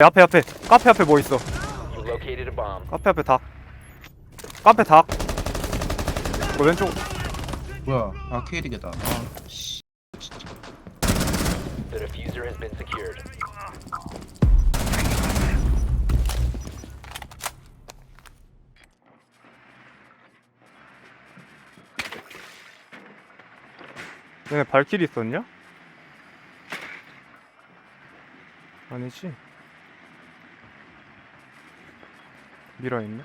앞에 앞에 카페 앞에 뭐 있어 You located a bomb. 카페 앞에 닭 카페 닭그 왼쪽 뭐야 아 케이드겠다 아 씨. 진짜 The diffuser has been secured. 얘네 발길이 있었냐? 아니지 미라 있네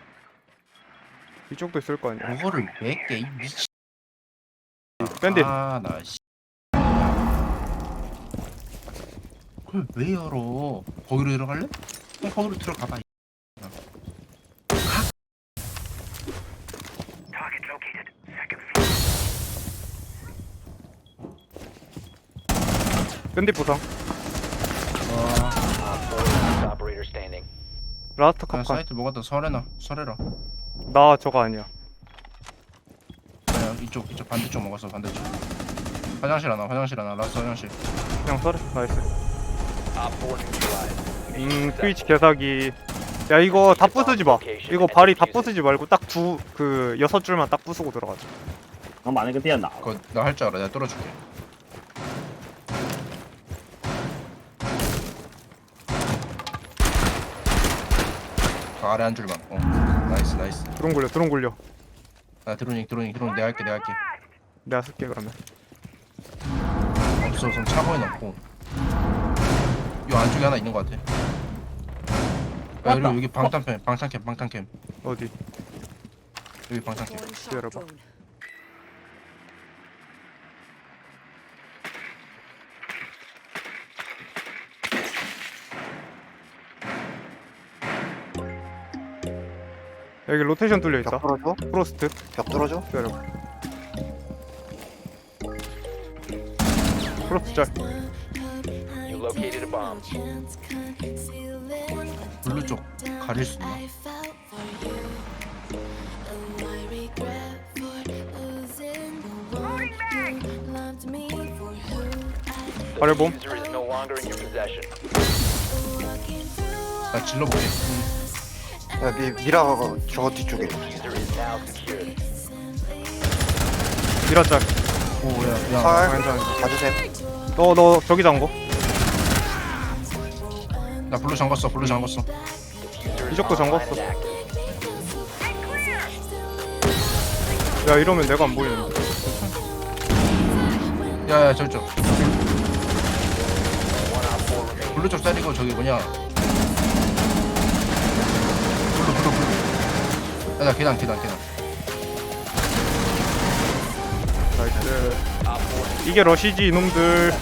이쪽도 있을 거 아니야 그거를 왜깨 이 미친 밴딧 아나 씨. 그걸 왜 열어 거기로 들어갈래? 그럼 거기로 들어가봐 이 밴딧 부상 와 Last operator standing. 라스트 그냥 컵칸 사이트 먹었다 설해놔 설해라 나 저거 아니야 그냥 이쪽 이쪽 반대쪽 먹었어 반대쪽 화장실 하나 화장실 하나 라스트 화장실 그냥 써래 나이스 Op 4 neutralized. 음 트위치 개사기 야 이거 다 부수지 마 이거 발이 다 부수지 말고 딱 두 그 여섯 줄만 딱 부수고 들어가자 我把那个电打了。 그거 나 할 줄 알아 내가 뚫어줄게 그 아래 한 줄만 어 나이스 나이스. 드론 굴려 드론 굴려. 나 드로닝 드로닝 드로닝 내가 할게 내가 할게. 내가 쓸게 그러면. 없어 우선 차고에 넣고. 요 안쪽에 하나 있는 것 같아. 야 그리고 여기 방탄캠 방탄캠 방탄캠. 어디? 여기 방탄캠. 기다려봐 여기 로테이션 뚫려 있다 벽 뚫어줘? 프로스트 벽 뚫어줘? 기다려봐 프로스트 짤 You located a bomb. 블루 쪽 가릴 수 있나? The Firebomb. diffuser is no longer in your possession. 나 질러볼게 야, 미, 저 뒤쪽에. 미라 짤 오야 야 살. 괜찮아 봐주세요. 너 너 저기 잠궈 나 블루 잠궜어 블루 이쪽도 online 잠궜어. 야 이러면 내가 안 보이는데 야야 저쪽 One op 4 remaining. 블루 쪽 때리고 저기 뭐냐 야나 계단 계단 계단. 나이스. Op 4 이게 러시지 이놈들